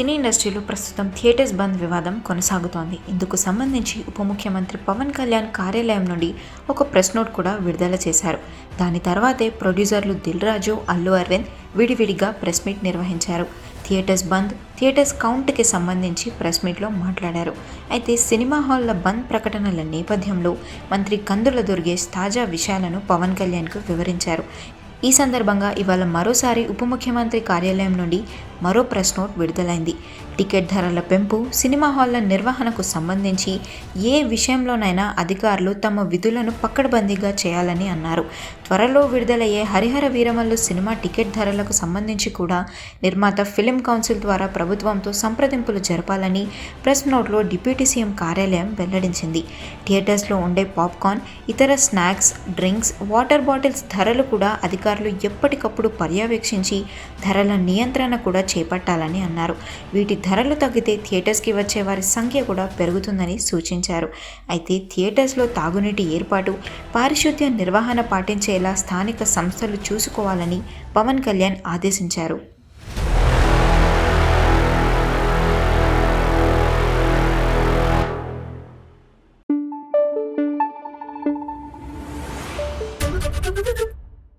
సినీ ఇండస్ట్రీలో ప్రస్తుతం థియేటర్స్ బంద్ వివాదం కొనసాగుతోంది. ఇందుకు సంబంధించి ఉప ముఖ్యమంత్రి పవన్ కళ్యాణ్ కార్యాలయం నుండి ఒక ప్రెస్ నోట్ కూడా విడుదల చేశారు. దాని తర్వాతే ప్రొడ్యూసర్లు దిల్ రాజు అల్లు అరవింద్ విడివిడిగా ప్రెస్ మీట్ నిర్వహించారు. థియేటర్స్ బంద్ థియేటర్స్ కౌంట్కి సంబంధించి ప్రెస్ మీట్లో మాట్లాడారు. అయితే సినిమా హాళ్ళ బంద్ ప్రకటనల నేపథ్యంలో మంత్రి కందుల దుర్గేష్ తాజా విషయాలను పవన్ కళ్యాణ్కు వివరించారు. ఈ సందర్భంగా ఇవాళ మరోసారి ఉప ముఖ్యమంత్రి కార్యాలయం నుండి మరో ప్రెస్ నోట్ విడుదలైంది. టికెట్ ధరల పెంపు సినిమా హాళ్ళ నిర్వహణకు సంబంధించి ఏ విషయంలోనైనా అధికారులు తమ విధులను పక్కడబందీగా చేయాలని అన్నారు. త్వరలో విడుదలయ్యే హరిహర వీరమల్లు సినిమా టికెట్ ధరలకు సంబంధించి కూడా నిర్మాత ఫిలిం కౌన్సిల్ ద్వారా ప్రభుత్వంతో సంప్రదింపులు జరపాలని ప్రెస్ నోట్లో డిప్యూటీ సీఎం కార్యాలయం వెల్లడించింది. థియేటర్స్లో ఉండే పాప్కార్న్ ఇతర స్నాక్స్ డ్రింక్స్ వాటర్ బాటిల్స్ ధరలు కూడా అధికారులు ఎప్పటికప్పుడు పర్యవేక్షించి ధరల నియంత్రణ కూడా చేపట్టాలని అన్నారు. వీటి ధరలు తగ్గితే థియేటర్స్కి వచ్చే వారి సంఖ్య కూడా పెరుగుతుందని సూచించారు. అయితే థియేటర్స్లో తాగునీటి ఏర్పాటు పారిశుద్ధ్య నిర్వహణ పాటించేలా స్థానిక సంస్థలు చూసుకోవాలని పవన్ కళ్యాణ్ ఆదేశించారు.